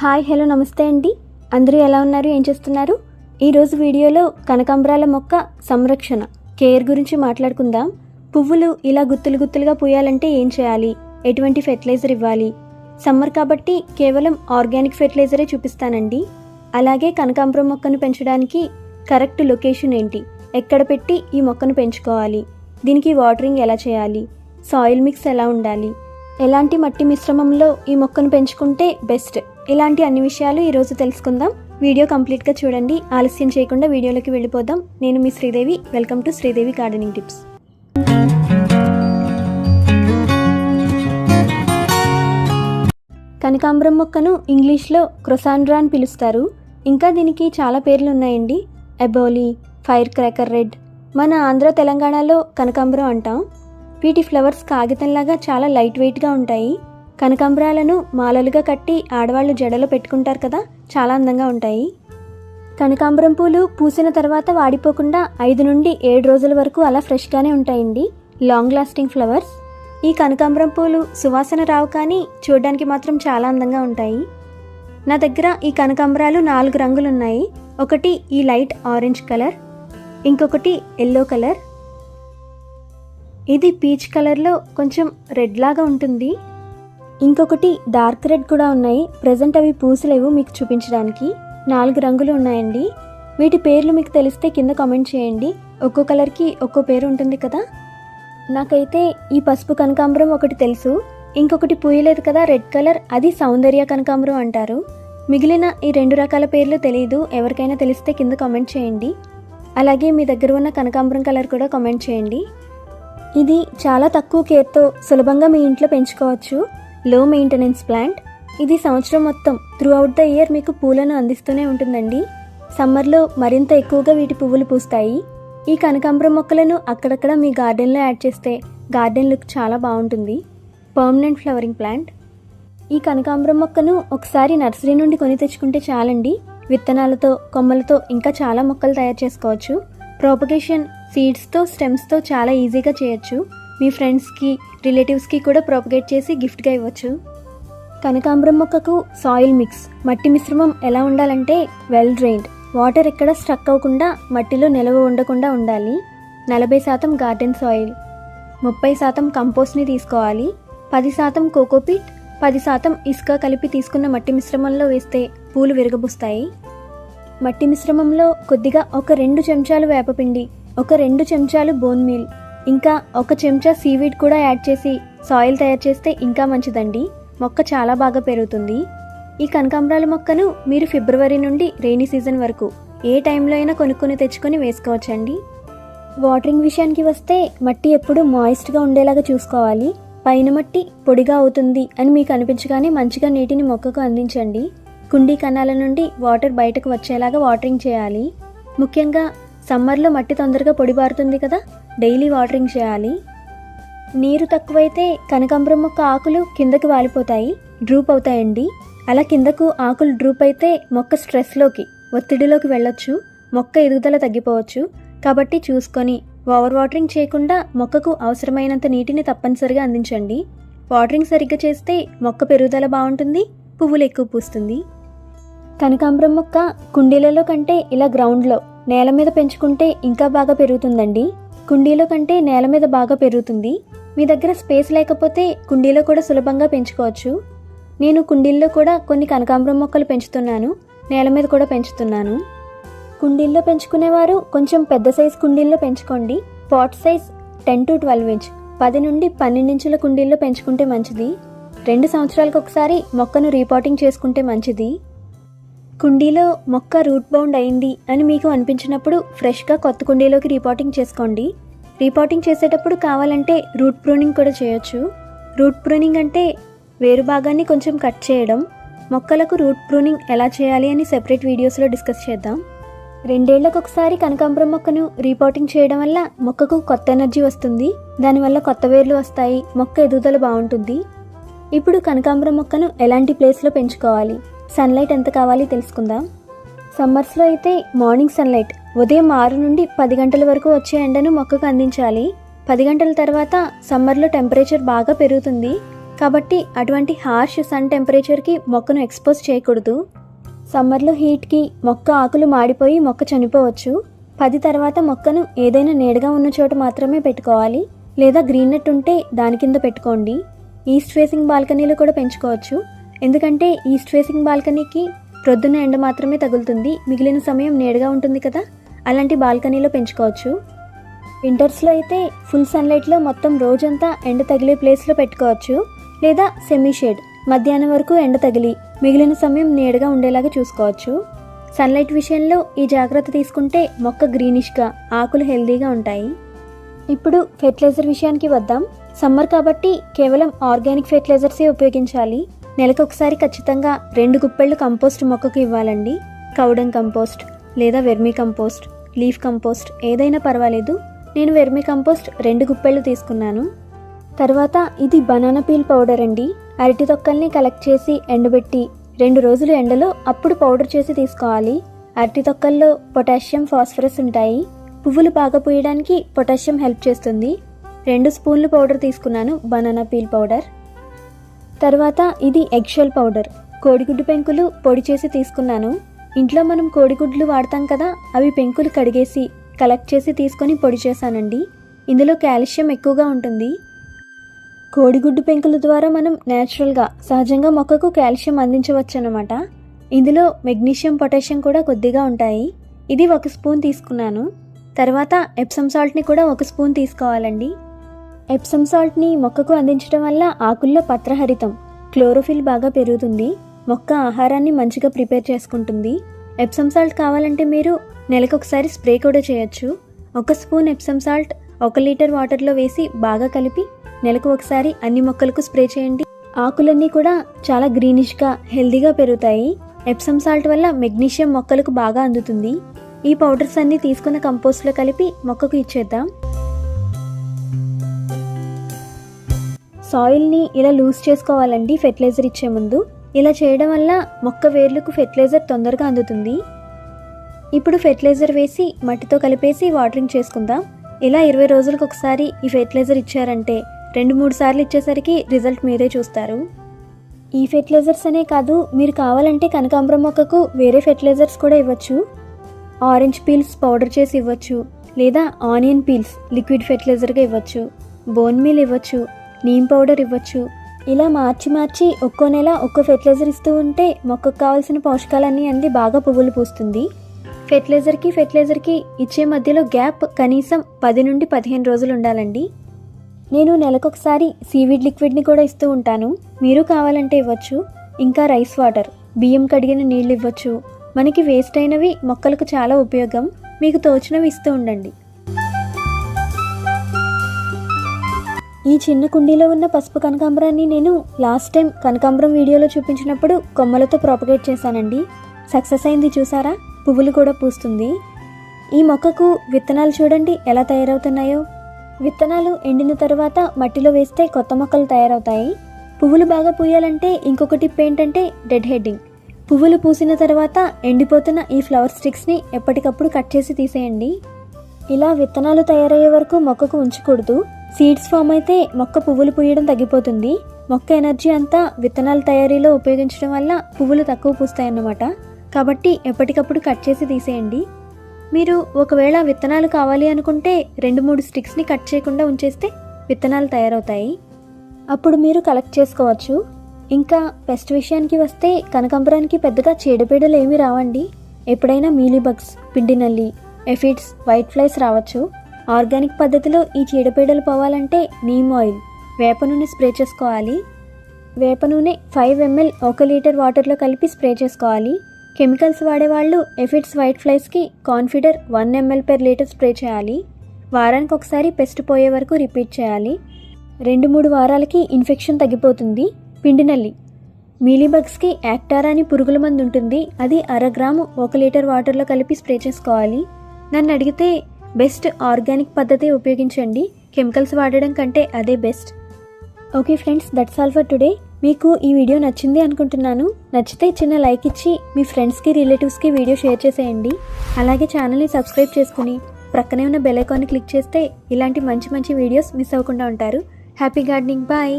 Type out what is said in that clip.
Hi hello నమస్తే అండి. అందరూ ఎలా ఉన్నారు? ఏం చేస్తున్నారు? ఈరోజు వీడియోలో కనకాంబరాల మొక్క సంరక్షణ కేర్ గురించి మాట్లాడుకుందాం. పువ్వులు ఇలా గుత్తులు గుత్తులుగా పూయాలంటే ఏం చేయాలి? ఎటువంటి ఫెర్టిలైజర్ ఇవ్వాలి? సమ్మర్ కాబట్టి కేవలం ఆర్గానిక్ ఫెర్టిలైజరే చూపిస్తానండి. అలాగే కనకాంబరం మొక్కను పెంచడానికి కరెక్ట్ లొకేషన్ ఏంటి? ఎక్కడ పెట్టి ఈ మొక్కను పెంచుకోవాలి? దీనికి వాటరింగ్ ఎలా చేయాలి? సాయిల్ మిక్స్ ఎలా ఉండాలి? ఎలాంటి మట్టి మిశ్రమంలో ఈ మొక్కను పెంచుకుంటే బెస్ట్? ఇలాంటి అన్ని విషయాలు ఈరోజు తెలుసుకుందాం. వీడియో కంప్లీట్గా చూడండి. ఆలస్యం చేయకుండా వీడియోలోకి వెళ్ళిపోదాం. నేను మీ Sridevi. Welcome to Sridevi gardening tips. కనకాంబరం మొక్కను ఇంగ్లీష్లో క్రొసాండ్రా అని పిలుస్తారు. ఇంకా దీనికి చాలా పేర్లు ఉన్నాయండి. Aboli fire cracker red. మన ఆంధ్ర తెలంగాణలో కనకాంబరం అంటాం. వీటి ఫ్లవర్స్ కాగితంలాగా చాలా లైట్ వెయిట్గా ఉంటాయి. కనకాంబరాలను మాలలుగా కట్టి ఆడవాళ్ళు జడలో పెట్టుకుంటారు కదా చాలా అందంగా ఉంటాయి. కనకాంబరం పూలు పూసిన తర్వాత వాడిపోకుండా ఐదు నుండి ఏడు రోజుల వరకు అలా ఫ్రెష్గానే ఉంటాయండి. లాంగ్ లాస్టింగ్ ఫ్లవర్స్ ఈ కనకాంబరం పూలు సువాసన రావు కానీ చూడడానికి మాత్రం చాలా అందంగా ఉంటాయి. నా దగ్గర ఈ కనకాంబరాలు నాలుగు రంగులు ఉన్నాయి ఒకటి ఈ లైట్ ఆరెంజ్ కలర్ ఇంకొకటి ఎల్లో కలర్. ఇది పీచ్ కలర్లో కొంచెం రెడ్ లాగా ఉంటుంది. ఇంకొకటి డార్క్ రెడ్ కూడా ఉన్నాయి. ప్రజెంట్ అవి పూసలేవు మీకు చూపించడానికి. నాలుగు రంగులు ఉన్నాయండి. వీటి పేర్లు మీకు తెలిస్తే కింద కామెంట్ చేయండి. ఒక్కో కలర్కి ఒక్కో పేరు ఉంటుంది కదా? నాకైతే ఈ పసుపు కనకాంబరం ఒకటి తెలుసు. ఇంకొకటి పూయలేదు కదా రెడ్ కలర్. అది సౌందర్య కనకాంబరం అంటారు. మిగిలిన ఈ రెండు రకాల పేర్లు తెలియదు ఎవరికైనా తెలిస్తే కింద కామెంట్ చేయండి. అలాగే మీ దగ్గర ఉన్న కనకాంబరం కలర్ కూడా కామెంట్ చేయండి. ఇది చాలా తక్కువ కేర్తో సులభంగా మీ ఇంట్లో పెంచుకోవచ్చు. లో మెయింటెనెన్స్ ప్లాంట్ ఇది సంవత్సరం మొత్తం త్రూ అవుట్ ద ఇయర్ మీకు పూలను అందిస్తూనే ఉంటుందండి. సమ్మర్లో మరింత ఎక్కువగా వీటి పువ్వులు పూస్తాయి. ఈ కనకాంబరం మొక్కలను అక్కడక్కడ మీ గార్డెన్లో యాడ్ చేస్తే గార్డెన్ లుక్ చాలా బాగుంటుంది. పర్మనెంట్ ఫ్లవరింగ్ ప్లాంట్ ఈ కనకాంబరం మొక్కను ఒకసారి నర్సరీ నుండి కొని తెచ్చుకుంటే చాలండి. విత్తనాలతో కొమ్మలతో ఇంకా చాలా మొక్కలు తయారు చేసుకోవచ్చు. ప్రోపగేషన్ సీడ్స్తో స్టెమ్స్తో చాలా ఈజీగా చేయొచ్చు. మీ ఫ్రెండ్స్కి రిలేటివ్స్కి కూడా ప్రాపగేట్ చేసి గిఫ్ట్గా ఇవ్వచ్చు. కనకాంబరం మొక్కకు సాయిల్ మిక్స్ మట్టి మిశ్రమం ఎలా ఉండాలంటే వెల్ డ్రైన్డ్. వాటర్ ఎక్కడ స్ట్రక్ అవ్వకుండా మట్టిలో నిలవ ఉండకుండా ఉండాలి. నలభై శాతం గార్డెన్ సాయిల్. ముప్పై శాతం కంపోస్ట్ని తీసుకోవాలి. పది శాతం కోకోపీట్ పది శాతం ఇసుక కలిపి తీసుకున్న మట్టి మిశ్రమంలో వేస్తే పూలు విరగబుస్తాయి. మట్టి మిశ్రమంలో కొద్దిగా ఒక రెండు చెంచాలు వేపపిండి ఒక రెండు చెంచాలు బోన్ మీల్ ఇంకా ఒక చెంచా సీవీడ్ కూడా యాడ్ చేసి సాయిల్ తయారు చేస్తే ఇంకా మంచిదండి. మొక్క చాలా బాగా పెరుగుతుంది. ఈ కనకాంబరాల మొక్కను మీరు ఫిబ్రవరి నుండి రెయినీ సీజన్ వరకు ఏ టైంలో అయినా కొనుక్కొని తెచ్చుకొని వేసుకోవచ్చండి. వాటరింగ్ విషయానికి వస్తే మట్టి ఎప్పుడు మాయిస్ట్గా ఉండేలాగా చూసుకోవాలి. పైన మట్టి పొడిగా అవుతుంది అని మీకు అనిపించగానే మంచిగా నీటిని మొక్కకు అందించండి. కుండీ కణాల నుండి వాటర్ బయటకు వచ్చేలాగా వాటరింగ్ చేయాలి. ముఖ్యంగా సమ్మర్లో మట్టి తొందరగా పొడిబారుతుంది కదా. డైలీ వాటరింగ్ చేయాలి. నీరు తక్కువైతే కనకాంబరం మొక్క ఆకులు కిందకి వాలిపోతాయి డ్రూప్ అవుతాయండి. అలా కిందకు ఆకులు డ్రూప్ అయితే మొక్క స్ట్రెస్లోకి ఒత్తిడిలోకి వెళ్ళొచ్చు మొక్క ఎదుగుదల తగ్గిపోవచ్చు. కాబట్టి చూసుకొని ఓవర్ వాటరింగ్ చేయకుండా మొక్కకు అవసరమైనంత నీటిని తప్పనిసరిగా అందించండి. వాటరింగ్ సరిగ్గా చేస్తే మొక్క పెరుగుదల బాగుంటుంది పువ్వులు ఎక్కువ పూస్తుంది. కనకాంబరం మొక్క కుండీలలో కంటే ఇలా గ్రౌండ్లో నేల మీద పెంచుకుంటే ఇంకా బాగా పెరుగుతుందండి. కుండీలో కంటే నేల మీద బాగా పెరుగుతుంది. మీ దగ్గర స్పేస్ లేకపోతే కుండీలో కూడా సులభంగా పెంచుకోవచ్చు. నేను కుండీల్లో కూడా కొన్ని కనకాంబరం మొక్కలు పెంచుతున్నాను. నేల మీద కూడా పెంచుతున్నాను. కుండీల్లో పెంచుకునేవారు కొంచెం పెద్ద సైజ్ కుండీల్లో పెంచుకోండి. Pot size ten to twelve inch. పది నుండి పన్నెండు ఇంచుల కుండీల్లో పెంచుకుంటే మంచిది. రెండు సంవత్సరాలకు ఒకసారి మొక్కను రీపాటింగ్ చేసుకుంటే మంచిది. కుండీలో మొక్క రూట్ బౌండ్ అయింది అని మీకు అనిపించినప్పుడు ఫ్రెష్గా కొత్త కుండీలోకి రీపాటింగ్ చేసుకోండి. రీపాటింగ్ చేసేటప్పుడు కావాలంటే రూట్ ప్రూనింగ్ కూడా చేయొచ్చు. రూట్ ప్రూనింగ్ అంటే వేరు భాగాన్ని కొంచెం కట్ చేయడం. మొక్కలకు రూట్ ప్రూనింగ్ ఎలా చేయాలి అని సెపరేట్ వీడియోస్లో డిస్కస్ చేద్దాం. రెండేళ్ళకు ఒకసారి కనకాంబరం మొక్కను రీపాటింగ్ చేయడం వల్ల మొక్కకు కొత్త ఎనర్జీ వస్తుంది. దానివల్ల కొత్త వేర్లు వస్తాయి. మొక్క ఎదుగుదల బాగుంటుంది. ఇప్పుడు కనకాంబరం మొక్కను ఎలాంటి ప్లేస్లో పెంచుకోవాలి? సన్లైట్ ఎంత కావాలి తెలుసుకుందాం. సమ్మర్స్లో అయితే మార్నింగ్ సన్లైట్ ఉదయం ఆరు నుండి పది గంటల వరకు వచ్చే ఎండను మొక్కకు అందించాలి. పది గంటల తర్వాత సమ్మర్లో టెంపరేచర్ బాగా పెరుగుతుంది. కాబట్టి అటువంటి హార్ష్ సన్ టెంపరేచర్కి మొక్కను ఎక్స్పోజ్ చేయకూడదు. సమ్మర్లో హీట్కి మొక్క ఆకులు మాడిపోయి మొక్క చనిపోవచ్చు. పది తర్వాత మొక్కను ఏదైనా నీడగా ఉన్న చోట మాత్రమే పెట్టుకోవాలి. లేదా గ్రీన్ నెట్ ఉంటే దాని కింద పెట్టుకోండి. ఈస్ట్ ఫేసింగ్ బాల్కనీలు కూడా పెంచుకోవచ్చు. ఎందుకంటే ఈస్ట్ ఫేసింగ్ బాల్కనీకి ప్రొద్దున ఎండ మాత్రమే తగులుతుంది. మిగిలిన సమయం నీడగా ఉంటుంది కదా. అలాంటి బాల్కనీలో పెంచుకోవచ్చు. వింటర్స్లో అయితే ఫుల్ సన్లైట్లో మొత్తం రోజంతా ఎండ తగిలే ప్లేస్లో పెట్టుకోవచ్చు. లేదా సెమీ షేడ్ మధ్యాహ్నం వరకు ఎండ తగిలి మిగిలిన సమయం నీడగా ఉండేలాగా చూసుకోవచ్చు. సన్లైట్ విషయంలో ఈ జాగ్రత్త తీసుకుంటే మొక్క గ్రీనిష్గా ఆకులు హెల్దీగా ఉంటాయి. ఇప్పుడు ఫెర్టిలైజర్ విషయానికి వద్దాం. సమ్మర్ కాబట్టి కేవలం ఆర్గానిక్ ఫెర్టిలైజర్సే ఉపయోగించాలి. నెలకు ఒకసారి ఖచ్చితంగా రెండు గుప్పెళ్ళు కంపోస్ట్ మొక్కకు ఇవ్వాలండి. కౌడం కంపోస్ట్ లేదా వెర్మీ కంపోస్ట్ లీఫ్ కంపోస్ట్ ఏదైనా పర్వాలేదు. నేను వెర్మీ కంపోస్ట్ రెండు గుప్పెళ్ళు తీసుకున్నాను. తర్వాత ఇది బనానా పీల్ పౌడర్ అండి. అరటి తొక్కల్ని కలెక్ట్ చేసి ఎండబెట్టి రెండు రోజులు ఎండలో అప్పుడు పౌడర్ చేసి తీసుకోవాలి. అరటి తొక్కల్లో పొటాషియం ఫాస్ఫరస్ ఉంటాయి. పువ్వులు బాగా పూయడానికి పొటాషియం హెల్ప్ చేస్తుంది. రెండు స్పూన్లు పౌడర్ తీసుకున్నాను బనానా పీల్ పౌడర్. తర్వాత ఇది ఎగ్షెల్ పౌడర్. కోడిగుడ్డు పెంకులు పొడి చేసి తీసుకున్నాను. ఇంట్లో మనం కోడిగుడ్లు వాడతాం కదా అవి పెంకులు కడిగేసి కలెక్ట్ చేసి తీసుకొని పొడి చేశానండి. ఇందులో కాల్షియం ఎక్కువగా ఉంటుంది. కోడిగుడ్డు పెంకుల ద్వారా మనం న్యాచురల్గా సహజంగా మొక్కకు కాల్షియం అందించవచ్చు అన్నమాట ఇందులో మెగ్నీషియం పొటాషియం కూడా కొద్దిగా ఉంటాయి. ఇది ఒక స్పూన్ తీసుకున్నాను. తర్వాత ఎప్సమ్ సాల్ట్ని కూడా ఒక స్పూన్ తీసుకోవాలండి. ఎప్సమ్ సాల్ట్ని మొక్కకు అందించడం వల్ల ఆకుల్లో పత్రహరితం. క్లోరోఫిల్ బాగా పెరుగుతుంది. మొక్క ఆహారాన్ని మంచిగా ప్రిపేర్ చేసుకుంటుంది. ఎప్సమ్ సాల్ట్ కావాలంటే మీరు నెలకొకసారి స్ప్రే కూడా చేయొచ్చు. ఒక స్పూన్ ఎప్సమ్ సాల్ట్ ఒక లీటర్ వాటర్లో వేసి బాగా కలిపి నెలకు ఒకసారి అన్ని మొక్కలకు స్ప్రే చేయండి. ఆకులన్నీ కూడా చాలా గ్రీనిష్గా హెల్దీగా పెరుగుతాయి. ఎప్సమ్ సాల్ట్ వల్ల మెగ్నీషియం మొక్కలకు బాగా అందుతుంది. ఈ పౌడర్స్ అన్నీ తీసుకున్న కంపోస్ట్లో కలిపి మొక్కకు ఇచ్చేద్దాం. సాయిల్ని ఇలా లూజ్ చేసుకోవాలండి ఫెర్టిలైజర్ ఇచ్చే ముందు. ఇలా చేయడం వల్ల మొక్క వేర్లకు ఫెర్టిలైజర్ తొందరగా అందుతుంది. ఇప్పుడు ఫెర్టిలైజర్ వేసి మట్టితో కలిపేసి వాటరింగ్ చేసుకుందాం. ఇలా ఇరవై రోజులకు ఒకసారి ఈ ఫెర్టిలైజర్ ఇచ్చారంటే రెండు మూడు సార్లు ఇచ్చేసరికి రిజల్ట్ మీరే చూస్తారు. ఈ ఫెర్టిలైజర్స్ అనే కాదు మీరు కావాలంటే కనకాంబరం మొక్కకు వేరే ఫెర్టిలైజర్స్ కూడా ఇవ్వచ్చు. ఆరెంజ్ పీల్స్ పౌడర్ చేసి ఇవ్వచ్చు. లేదా ఆనియన్ పీల్స్ లిక్విడ్ ఫెర్టిలైజర్గా ఇవ్వచ్చు. బోన్ మీల్ ఇవ్వచ్చు. నీమ్ పౌడర్ ఇవ్వచ్చు. ఇలా మార్చి మార్చి ఒక్కో నెల ఒక్కో ఫెర్టిలైజర్ ఇస్తూ ఉంటే మొక్కకు కావాల్సిన పోషకాలన్నీ అంది బాగా పువ్వులు పూస్తుంది. ఫెర్టిలైజర్కి ఫెర్టిలైజర్కి ఇచ్చే మధ్యలో గ్యాప్ కనీసం పది నుండి పదిహేను రోజులు ఉండాలండి. నేను నెలకొకసారి సీవీడ్ లిక్విడ్ని కూడా ఇస్తూ ఉంటాను. మీరు కావాలంటే ఇవ్వచ్చు. ఇంకా రైస్ వాటర్ బియ్యం కడిగిన నీళ్ళు ఇవ్వచ్చు. మనకి వేస్ట్ అయినవి మొక్కలకు చాలా ఉపయోగం. మీకు తోచినవి ఇస్తూ ఉండండి. ఈ చిన్న కుండీలో ఉన్న పసుపు కనకాంబరాన్ని నేను లాస్ట్ టైం కనకాంబరం వీడియోలో చూపించినప్పుడు కొమ్మలతో ప్రాపగేట్ చేశానండి. సక్సెస్ అయింది చూసారా? పువ్వులు కూడా పూస్తుంది. ఈ మొక్కకు విత్తనాలు చూడండి ఎలా తయారవుతున్నాయో. విత్తనాలు ఎండిన తర్వాత మట్టిలో వేస్తే కొత్త మొక్కలు తయారవుతాయి. పువ్వులు బాగా పూయాలంటే ఇంకొక టిప్ ఏంటంటే డెడ్ హెడ్డింగ్ పువ్వులు పూసిన తర్వాత ఎండిపోతున్న ఈ ఫ్లవర్ స్టిక్స్ని ఎప్పటికప్పుడు కట్ చేసి తీసేయండి. ఇలా విత్తనాలు తయారయ్యే వరకు మొక్కకు ఉంచకూడదు. సీడ్స్ ఫామ్ అయితే మొక్క పువ్వులు పూయడం తగ్గిపోతుంది. మొక్క ఎనర్జీ అంతా విత్తనాల తయారీలో ఉపయోగించడం వల్ల పువ్వులు తక్కువ పూస్తాయన్నమాట. కాబట్టి ఎప్పటికప్పుడు కట్ చేసి తీసేయండి. మీరు ఒకవేళ విత్తనాలు కావాలి అనుకుంటే రెండు మూడు స్టిక్స్ని కట్ చేయకుండా ఉంచేస్తే విత్తనాలు తయారవుతాయి. అప్పుడు మీరు కలెక్ట్ చేసుకోవచ్చు. ఇంకా పెస్ట్ విషయానికి వస్తే కనకాంబరానికి పెద్దగా చీడపీడలు ఏమీ రావండి. ఎప్పుడైనా మీలీబగ్స్ పిండి నల్లి ఎఫిడ్స్ వైట్ ఫ్లైస్ రావచ్చు. ఆర్గానిక్ పద్ధతిలో ఈ చీడపీడలు పోవాలంటే నీమ్ ఆయిల్. వేప నూనె స్ప్రే చేసుకోవాలి. వేప నూనె ఫైవ్ ఎంఎల్ ఒక లీటర్ వాటర్లో కలిపి స్ప్రే చేసుకోవాలి. కెమికల్స్ వాడేవాళ్ళు aphids white ఫ్లైస్కి Confidor one ML per litre spray చేయాలి. వారానికి ఒకసారి పెస్ట్ పోయే వరకు రిపీట్ చేయాలి. రెండు మూడు వారాలకి ఇన్ఫెక్షన్ తగ్గిపోతుంది. పిండి నల్లి. మీలీబగ్స్కి యాక్టారా అని పురుగుల మందు ఉంటుంది. అది అర గ్రాము ఒక లీటర్ వాటర్లో కలిపి స్ప్రే చేసుకోవాలి. నన్ను అడిగితే బెస్ట్ ఆర్గానిక్ పద్ధతి ఉపయోగించండి. కెమికల్స్ వాడడం కంటే అదే best. Okay friends that's all for today మీకు ఈ వీడియో నచ్చింది అనుకుంటున్నాను. నచ్చితే చిన్న లైక్ ఇచ్చి మీ ఫ్రెండ్స్కి రిలేటివ్స్కి వీడియో షేర్ చేసేయండి. అలాగే ఛానల్ని సబ్స్క్రైబ్ చేసుకుని ప్రక్కనే ఉన్న బెల్ ఐకాన్ని క్లిక్ చేస్తే ఇలాంటి మంచి మంచి వీడియోస్ మిస్ అవ్వకుండా ఉంటారు. Happy gardening. బాయ్.